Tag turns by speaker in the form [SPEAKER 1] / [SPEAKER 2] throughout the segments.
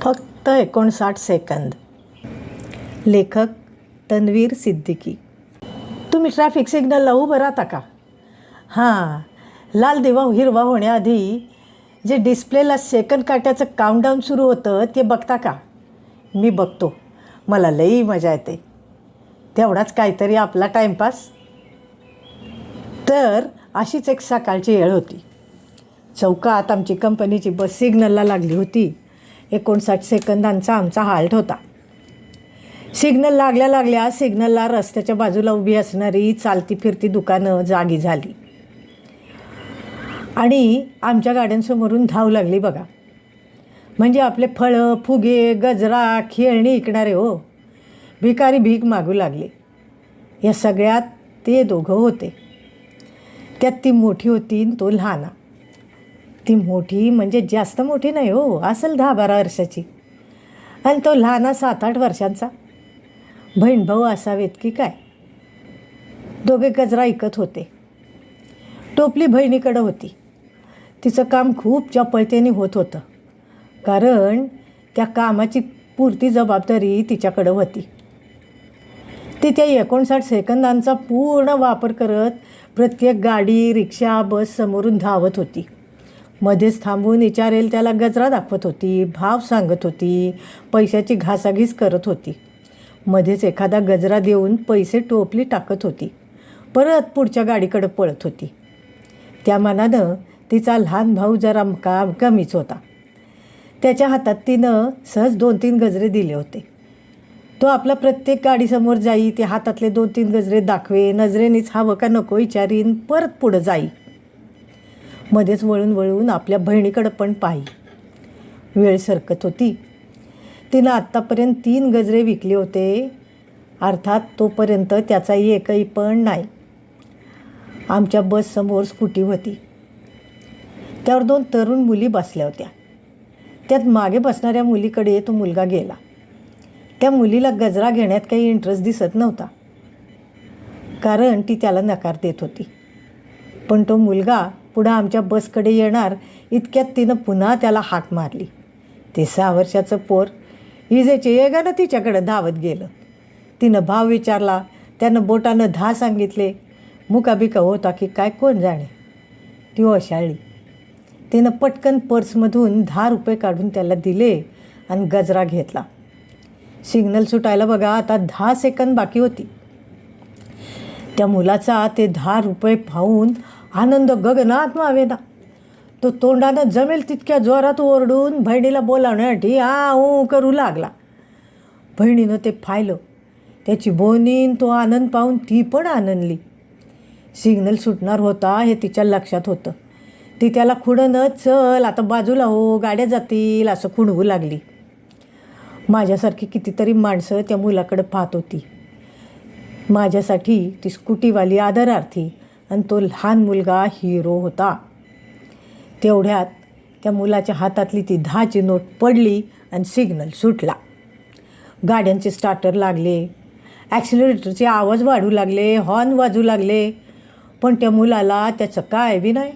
[SPEAKER 1] फक्त एकोणसाठ सेकंद. लेखक तन्वीर सिद्दीकी. तुम्ही ट्रॅफिक सिग्नलला उभं राहता का? हां लाल दिवा हिरवा होण्याआधी जे डिस्प्लेला सेकंड काट्याचं काउंटडाऊन सुरू होतं ते बघता का? मी बघतो. मला लई मजा येते. तेवढाच काहीतरी आपला टाईमपास तर अशीच एक सकाळची वेळ होती. चौकात आमची कंपनीची बस सिग्नलला लागली होती. एकोणसाठ सेकंदांचा आमचा हाल्ट होता. सिग्नल लागल्या लागल्या सिग्नलला रस्त्याच्या बाजूला उभी असणारी चालती फिरती दुकानं जागी झाली. आणि आमच्या गाड्यांसमोरून धाव लागली बघा. म्हणजे आपले फळं फुगे गजरा खेळणी इकणारे हो. भिकारी भीक मागू लागले. या सगळ्यात ते दोघं होते. त्यात ती मोठी होती तो लहाना. ती मोठी म्हणजे जास्त मोठी नाही हो असेल दहा बारा वर्षाची. आणि तो लहाना सात आठ वर्षांचा. बहीण भाऊ असावेत की काय? दोघे गजरा ऐकत होते. टोपली बहिणीकडं होती. तिचं काम खूप चपळतेने होत होतं. कारण त्या कामाची पुरती जबाबदारी तिच्याकडं होती. ती त्या एकोणसाठ सेकंदांचा पूर्ण वापर करत प्रत्येक गाडी रिक्षा बस समोरून धावत होती. मध्येच थांबून विचारेल त्याला गजरा दाखवत होती भाव सांगत होती पैशाची घासाघीस करत होती. मध्येच एखादा गजरा देऊन पैसे टोपली टाकत होती. परत पुढच्या गाडीकडं पळत होती. त्या मानानं तिचा लहान भाऊ जरा का कमीच होता. त्याच्या हातात तिनं सहज दोन तीन गजरे दिले होते. तो आपला प्रत्येक गाडीसमोर जाई ते हातातले दोन तीन गजरे दाखवे नजरेनेच हवं का नको विचारीन परत पुढं जाई. मध्येच वळून वळून आपल्या बहिणीकडं पण पाही वेळ सरकत होती. तिनं आत्तापर्यंत तीन गजरे विकले होते. अर्थात तोपर्यंत त्याचा एकही पण नाही. आमच्या बससमोर स्कूटी होती. त्यावर दोन तरुण मुली बसल्या होत्या. त्यात मागे बसणाऱ्या मुलीकडे तो मुलगा गेला. त्या मुलीला गजरा घेण्यात काही इंटरेस्ट दिसत नव्हता. कारण ती त्याला नकार देत होती. पण तो मुलगा पुढं आमच्या बसकडे येणार इतक्यात तिनं पुन्हा त्याला हाक मारली. ते सहा वर्षाचं पोर इजेचे येगानं तिच्याकडं धावत गेलं. तिनं भाव विचारला त्यानं बोटानं धा सांगितले मुकाबिका होता की काय कोण जाणे? ती ओशाळली. तिनं पटकन पर्समधून दहा रुपये काढून त्याला दिले आणि गजरा घेतला. सिग्नल सुटायला बघा आता दहा सेकंद बाकी होती. त्या मुलाचा ते दहा रुपये पाहून आनंद गगनात मावेना. तो तोंडानं जमेल तितक्या जोरात ओरडून बहिणीला बोलावण्यासाठी आ ऊ करू लागला. बहिणीनं ते पाहिलं त्याची बोनीन तो आनंद पाहून ती पण आनंदली. सिग्नल सुटणार होता हे तिच्या लक्षात होतं. ती त्याला खुडनं चल आता बाजूला हो गाड्या जातील असं खुणवू लागली. माझ्यासारखी कितीतरी माणसं त्या मुलाकडे पाहत होती. माझ्यासाठी ती स्कूटीवाली आदरार्थी आणि तो लहान मुलगा हिरो होता. तेवढ्यात त्या मुलाच्या हातातली ती दहाची नोट पडली आणि सिग्नल सुटला. गाड्यांचे स्टार्टर लागले. ॲक्सिलरेटरचे आवाज वाढू लागले हॉर्न वाजू लागले. पण त्या मुलाला त्याचं काय बी नाही.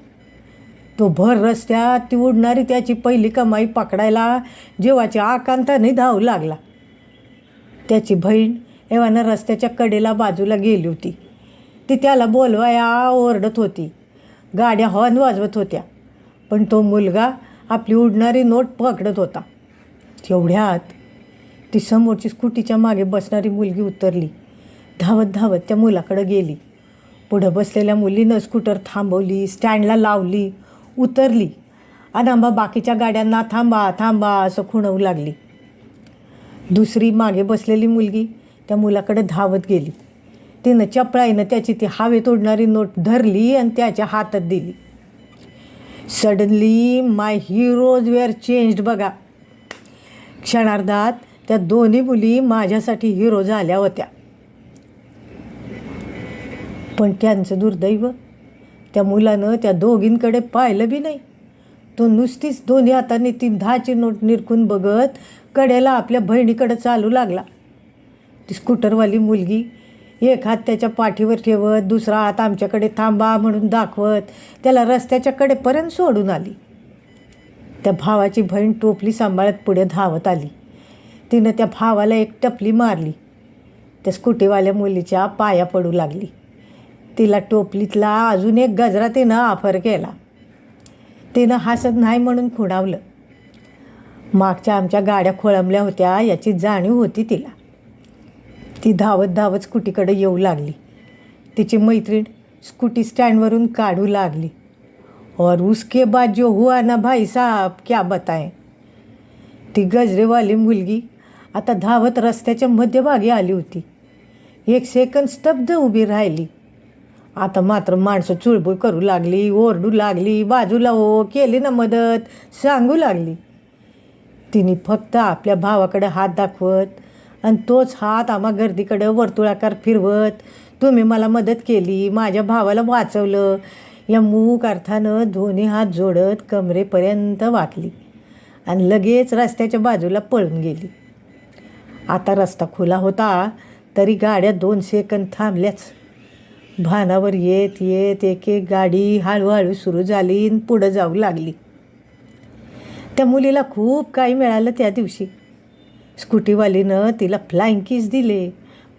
[SPEAKER 1] तो भर रस्त्यात ती उडणारी त्याची पहिली कमाई पकडायला जेवाच्या आकांताने धावू लागला. त्याची बहीण एव्हाना रस्त्याच्या कडेला बाजूला गेली होती. ती त्याला बोलवाया ओरडत होती. गाड्या हॉर्न वाजवत होत्या. पण तो मुलगा आपली उडणारी नोट पकडत होता. तेवढ्यात ती समोरची स्कूटीच्या मागे बसणारी मुलगी उतरली. धावत धावत त्या मुलाकडं गेली. पुढं बसलेल्या मुलीनं स्कूटर थांबवली स्टँडला लावली उतरली. अनांबा बाकीच्या गाड्यांना थांबा थांबा असं खुणवू लागली. दुसरी मागे बसलेली मुलगी त्या मुलाकडे धावत गेली. तिनं चपळाईनं त्याची ती हावे तोडणारी नोट धरली आणि त्याच्या हातात दिली. Suddenly my heroes were changed बघा. क्षणार्धात त्या दोन्ही मुली माझ्यासाठी हिरो झाल्या होत्या. पण त्यांचं दुर्दैव त्या मुलानं त्या दोघींकडे पाहिलं बी नाही. तो नुसतीच दोन्ही हाताने ती दहाची नोट निरखून बघत कडेला आपल्या बहिणीकडे चालू लागला. ती स्कूटरवाली मुलगी एक हात त्याच्या पाठीवर ठेवत दुसरा हात आमच्याकडे थांबा म्हणून दाखवत त्याला रस्त्याच्या कडेपर्यंत सोडून आली. त्या भावाची बहीण टोपली सांभाळत पुढे धावत आली. तिनं त्या भावाला एक टपली मारली. त्या स्कूटीवाल्या मुलीच्या पाया पडू लागली. तिला टोपलीतला अजून एक गजरा तिनं ऑफर केला. तिनं हसत नाही म्हणून खुणावलं. मागच्या आमच्या गाड्या खोळंबल्या होत्या याची जाणीव होती तिला. ती धावत धावत स्कूटीकडे येऊ लागली. तिची मैत्रीण स्कूटी स्टँडवरून काढू लागली. और उसके बाद जो हुआ ना भाई साहब क्या बताएं? ती गजरेवाली मुलगी आता धावत रस्त्याच्या मध्यभागी आली होती. एक सेकंद स्तब्ध उभी राहिली. आता मात्र माणसं चुळबुळ करू लागली ओरडू लागली बाजूला हो केली ना मदत सांगू लागली. तिने फक्त आपल्या भावाकडे हात दाखवत आणि तोच हात आम्हा गर्दीकडे वर्तुळाकार फिरवत तुम्ही मला मदत केली माझ्या भावाला वाचवलं. या मूक अर्थानं दोन्ही हात जोडत कमरेपर्यंत वाकली आणि लगेच रस्त्याच्या बाजूला पळून गेली. आता रस्ता खुला होता तरी गाड्या दोन सेकंद थांबल्याच. भानावर येत येत एक एक गाडी हळूहळू सुरू झाली आणि पुढं जाऊ लागली. त्या मुलीला खूप काही मिळालं त्या दिवशी. स्कूटीवालीनं तिला फ्लाईंग किस दिले.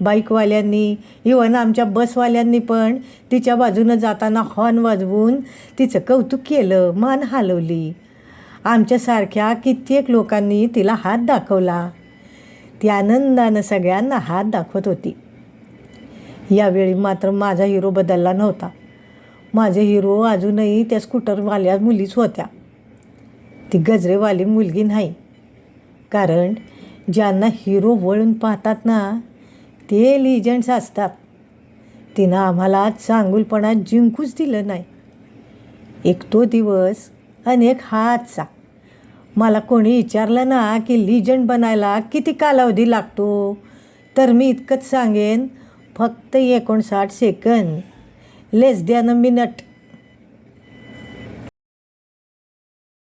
[SPEAKER 1] बाईकवाल्यांनी इवन आमच्या बसवाल्यांनी पण तिच्या बाजूनं जाताना हॉर्न वाजवून तिचं कौतुक केलं मान हलवली. आमच्यासारख्या कित्येक लोकांनी तिला हात दाखवला. ती आनंदानं सगळ्यांना हात दाखवत होती. यावेळी मात्र माझा हिरो बदलला नव्हता. माझे हिरो अजूनही त्या स्कूटरवाल्या मुलीच होत्या. ती गजरेवाली मुलगी नाही. कारण ज्यांना हिरो वळून पाहतात ना ते लिजंट्स असतात. तिनं आम्हाला चांगुलपणात जिंकूच दिलं नाही. एक तो दिवस अनेक हातचा मला कोणी विचारलं ना की लिजंट बनायला किती कालावधी लागतो? तर मी इतकंच सांगेन फक्त एकोणसाठ सेकंद लेस द्यानं मिनट